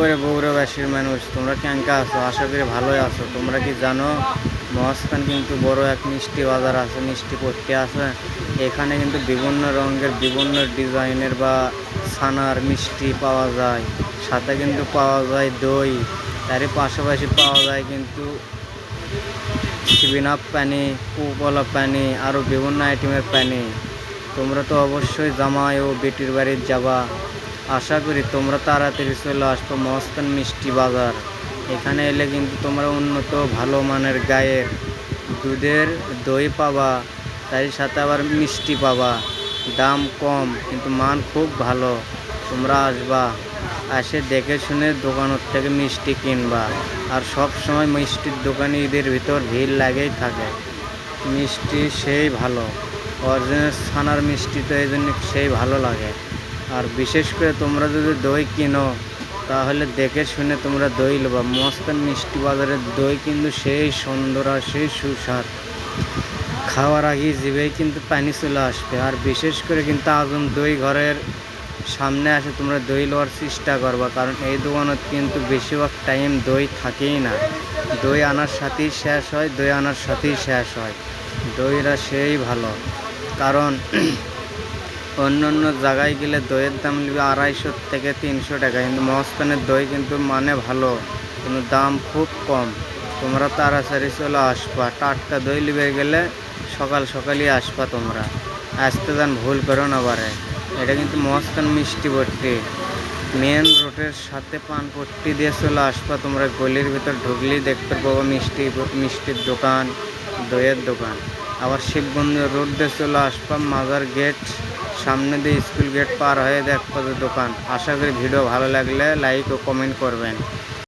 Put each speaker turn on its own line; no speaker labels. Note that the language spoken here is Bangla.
করে বগুড়াবাসীর মানুষ, তোমরা ক্যাঙ্কা আছো? আশা করি ভালোই আছো। তোমরা কি জানো, মহাস্থান কিন্তু বড় এক মিষ্টি বাজার আছে, মিষ্টি পট্টি আছে। এখানে কিন্তু বিভিন্ন রঙের, বিভিন্ন ডিজাইনের বা ছানার মিষ্টি পাওয়া যায়। সাথে কিন্তু পাওয়া যায় দই। তারই পাশাপাশি পাওয়া যায় কিন্তু সেভেন আপ পানি, কোকোলা পানি, আরও বিভিন্ন আইটেমের পানি। তোমরা তো অবশ্যই জামাই ও বেটির বাড়ির যাবা। আশা করি তোমরা তাড়াতাড়ি চলে আসব মস্তান মিষ্টি বাজার। এখানে এলে কিন্তু তোমরা উন্নত ভালো মানের গায়ের দুধের দই পাবা তাই সাথে আবার মিষ্টি পাবা। দাম কম, কিন্তু মান খুব ভালো। তোমরা আসবা, এসে দেখে শুনে দোকানের থেকে মিষ্টি কিনবা। আর সব সময় মিষ্টির দোকানে ঈদের ভিতর ভিড় লাগেই থাকে। মিষ্টি সেই ভালো। অরিজিনাল ছানার মিষ্টি তো এই জন্য সেই ভালো লাগে। আর বিশেষ করে তোমরা যদি দই কিনো, তাহলে দেখে শুনে তোমরা দই নেবা মস্তান মিষ্টি বাজারের দই কিন্তু সেই সুন্দর আর সেই সুস্বাদ। খাওয়ার আগে জিভেই কিন্তু পানি চলে আসবে। আর বিশেষ করে কিন্তু আগুন দই ঘরের সামনে আসে, তোমরা দই লওয়ার চেষ্টা করবা। কারণ এই দোকানত কিন্তু বেশিরভাগ টাইম দই থাকেই না। দই আনার সাথেই শেষ হয়, দই আনার সাথেই শেষ হয়। দইরা সেই ভালো। কারণ অন্য অন্য জায়গায় গেলে দইয়ের দাম নেবে আড়াইশো থেকে তিনশো টাকা। কিন্তু মহস্তানের দই কিন্তু মানে ভালো, কিন্তু দাম খুব কম। তোমরা তাড়াতাড়ি চলে আসবা। টাটকা দই লিবে গেলে সকাল সকালই আসবা তোমরা। আসতে যান ভুল করো না বারে। এটা কিন্তু মহস্তান মিষ্টি ভর্তি। মেন রোডের সাথে পানপট্টি দিয়ে চলে আসবা তোমরা। গলির ভিতর ঢুকলেই দেখতে পাবো মিষ্টি, মিষ্টির দোকান, দইয়ের দোকান। আবার শিবগঞ্জ রোড দিয়ে চলে আসবা মাজার গেট সামনে দিয়ে স্কুল গেট পার হয়ে দেখ কত দোকান। আশা করি ভিডিও ভালো লাগলে লাইক ও কমেন্ট করবেন।